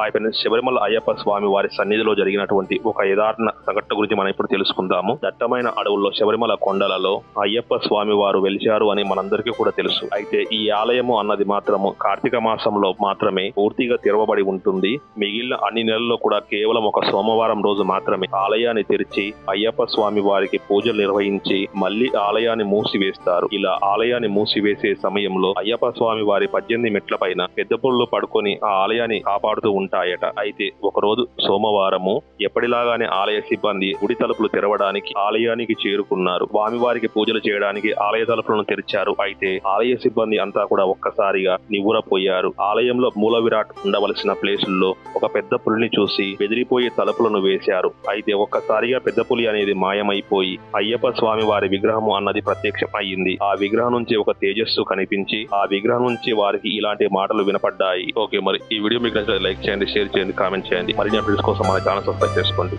ఆయన శబరిమల అయ్యప్ప స్వామి వారి సన్నిధిలో జరిగినటువంటి ఒక యథార్థ సంఘటన గురించి మనం ఇప్పుడు తెలుసుకుందాము. దట్టమైన అడవుల్లో శబరిమల కొండలలో అయ్యప్ప స్వామి వారు వెలిచారు అని మనందరికీ కూడా తెలుసు. అయితే ఈ ఆలయము అన్నది మాత్రము కార్తీక మాసంలో మాత్రమే పూర్తిగా తెరవబడి ఉంటుంది. మిగిలిన అన్ని నెలల్లో కూడా కేవలం ఒక సోమవారం రోజు మాత్రమే ఆలయాన్ని తెరిచి అయ్యప్ప స్వామి వారికి పూజలు నిర్వహించి మళ్ళీ ఆలయాన్ని మూసివేస్తారు. ఇలా ఆలయాన్ని మూసివేసే సమయంలో అయ్యప్ప స్వామి వారి పద్దెనిమిది మెట్ల పైన పెద్ద పడుకొని ఆ ఆలయాన్ని కాపాడుతూ ఉంటాయట. అయితే ఒకరోజు సోమవారము ఎప్పటిలాగానే ఆలయ సిబ్బంది గుడి తలుపులు తెరవడానికి ఆలయానికి చేరుకున్నారు. స్వామివారికి పూజలు చేయడానికి ఆలయ తలుపులను తెరిచారు. అయితే ఆలయ సిబ్బంది అంతా కూడా ఒక్కసారిగా నివ్వురపోయారు. ఆలయంలో మూల విరాట్ ఉండవలసిన ప్లేసుల్లో ఒక పెద్ద పులిని చూసి బెదిరిపోయే తలుపులను వేశారు. అయితే ఒక్కసారిగా పెద్ద పులి అనేది మాయమైపోయి అయ్యప్ప స్వామి వారి విగ్రహము అన్నది ప్రత్యక్షం అయ్యింది ఆ విగ్రహం నుంచి ఒక తేజస్సు కనిపించి ఆ విగ్రహం నుంచి వారికి ఇలాంటి మాటలు వినపడ్డాయి. ఓకే మరి ఈ వీడియో మీకు నచ్చితే లైక్ చేయండి షేర్ చేయండి కామెంట్ చేయండి. మరిన్ని అప్డేట్స్ కోసం మన ఛానల్ సబ్స్క్రైబ్ చేసుకోండి.